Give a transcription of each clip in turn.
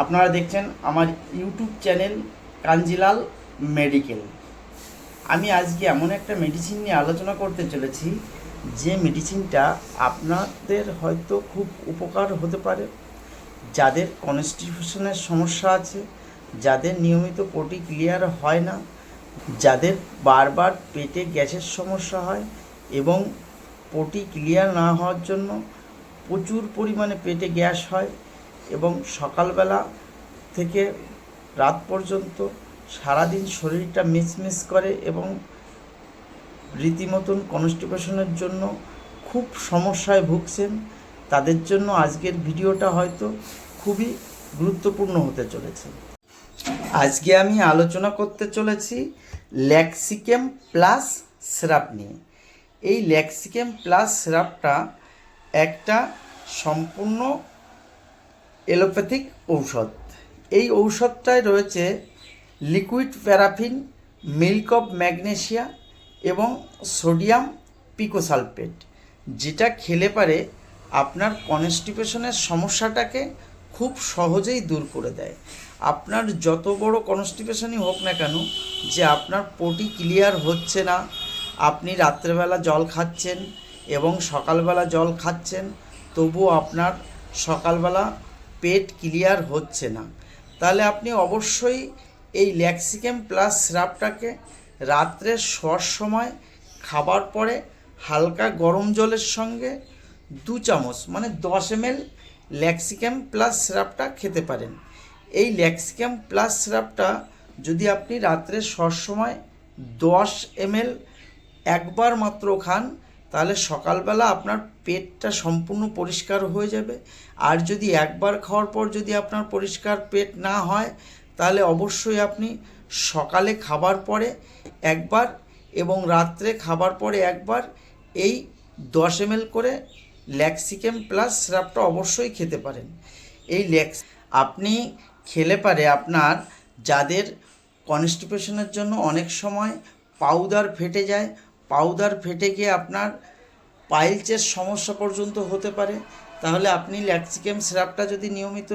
আপনারা দেখছেন আমার ইউটিউব চ্যানেল কাঞ্জিলাল মেডিকেল। আমি আজকে এমন একটা মেডিসিন নিয়ে আলোচনা করতে চলেছি, যে মেডিসিনটা আপনাদের হয়তো খুব উপকার হতে পারে। যাদের কনস্টিটিউশনের সমস্যা আছে, যাদের নিয়মিত পটি ক্লিয়ার হয় না, যাদের বারবার পেটে গ্যাসের সমস্যা হয় এবং পটি ক্লিয়ার না হওয়ার জন্য প্রচুর পরিমাণে পেটে গ্যাস হয় এবং সকালবেলা থেকে রাত পর্যন্ত সারাদিন শরীরটা মিসমিস করে এবং রীতিমতন কনস্টিপেশনের জন্য খুব সমস্যায় ভুগছেন, তাদের জন্য আজকের ভিডিওটা হয়তো খুবই গুরুত্বপূর্ণ হতে চলেছে। আজকে আমি আলোচনা করতে চলেছি ল্যাক্সিকেম প্লাস সিরাপ নিয়ে। এই ল্যাক্সিকেম প্লাস সিরাপটা একটা সম্পূর্ণ এলোপ্যাথিক ঔষধ। এই ঔষধটায় রয়েছে liquid paraffin, milk of magnesia এবং সোডিয়াম পিকোসালফেট, যেটা খেলে পারে আপনার কনস্টিপেশনের সমস্যাটাকে খুব সহজেই দূর করে দেয়। আপনার যত বড় কনস্টিপেশনই হোক না কেন, যে আপনার পটি ক্লিয়ার হচ্ছে না, আপনি রাত্রেবেলা জল খাচ্ছেন এবং সকালবেলা জল খাচ্ছেন, তবুও আপনার সকালবেলা পেট ক্লিয়ার হচ্ছে না। তাহলে আপনি অবশ্যই এই ল্যাক্সিকেম প্লাস সিরাপটাকে রাত্রে শোয়ার সময়, খাবার পরে হালকা গরম জলের সঙ্গে দু চামচ মানে দশ এমএল ল্যাক্সিক্যাম প্লাস সিরাপটা খেতে পারেন। এই ল্যাক্সিক্যাম প্লাস সিরাপটা যদি আপনি রাত্রে শোয়ার সময় দশ এমএল একবার মাত্র খান তাহলে সকালবেলা আপনার পেটটা সম্পূর্ণ পরিষ্কার হয়ে যাবে। আর যদি একবার খাওয়ার পর যদি আপনার পরিষ্কার পেট না হয়, তাহলে অবশ্যই আপনি সকালে খাবার পরে একবার এবং রাত্রে খাবার পরে একবার এই দশ এমএল করে ল্যাক্সিকেম প্লাস সিরাপটা অবশ্যই খেতে পারেন। এই ল্যাক্স, আপনি খেলে পারে আপনার যাদের কনস্টিপেশনের জন্য অনেক সময় পাউডার ফেটে যায় পাউডার ফেটে গিয়ে আপনার পাইলচের সমস্যা পর্যন্ত হতে পারে। তাহলে আপনি ল্যাক্সিকেম সিরাপটা যদি নিয়মিত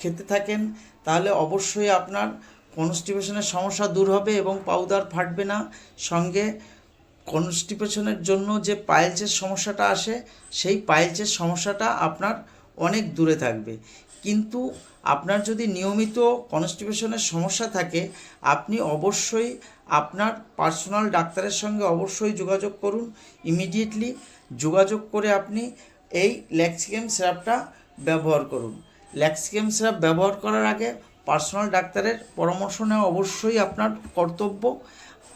খেতে থাকেন, তাহলে অবশ্যই আপনার কনস্টিপেশনের সমস্যা দূর হবে এবং পাউডার ফাটবে না। সঙ্গে কনস্টিপেশনের জন্য যে পাইলচের সমস্যাটা আসে, সেই পাইলচের সমস্যাটা আপনার অনেক দূরে থাকবে। কিন্তু আপনার যদি নিয়মিত কনস্টিপেশনের সমস্যা থাকে, আপনি অবশ্যই আপনার পার্সোনাল ডাক্তারের সঙ্গে অবশ্যই যোগাযোগ করুন। ইমিডিয়েটলি যোগাযোগ করে আপনি এই ল্যাক্সিকেম সিরাপটা ব্যবহার করুন। ল্যাক্সিকেম সিরাপ ব্যবহার করার আগে পার্সোনাল ডাক্তারের পরামর্শ নেওয়া অবশ্যই আপনার কর্তব্য।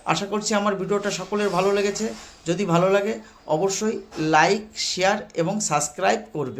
আশা করছি আমার ভিডিওটা সকলের ভালো লেগেছে। যদি ভালো লাগে, অবশ্যই লাইক শেয়ার এবং সাবস্ক্রাইব করবে।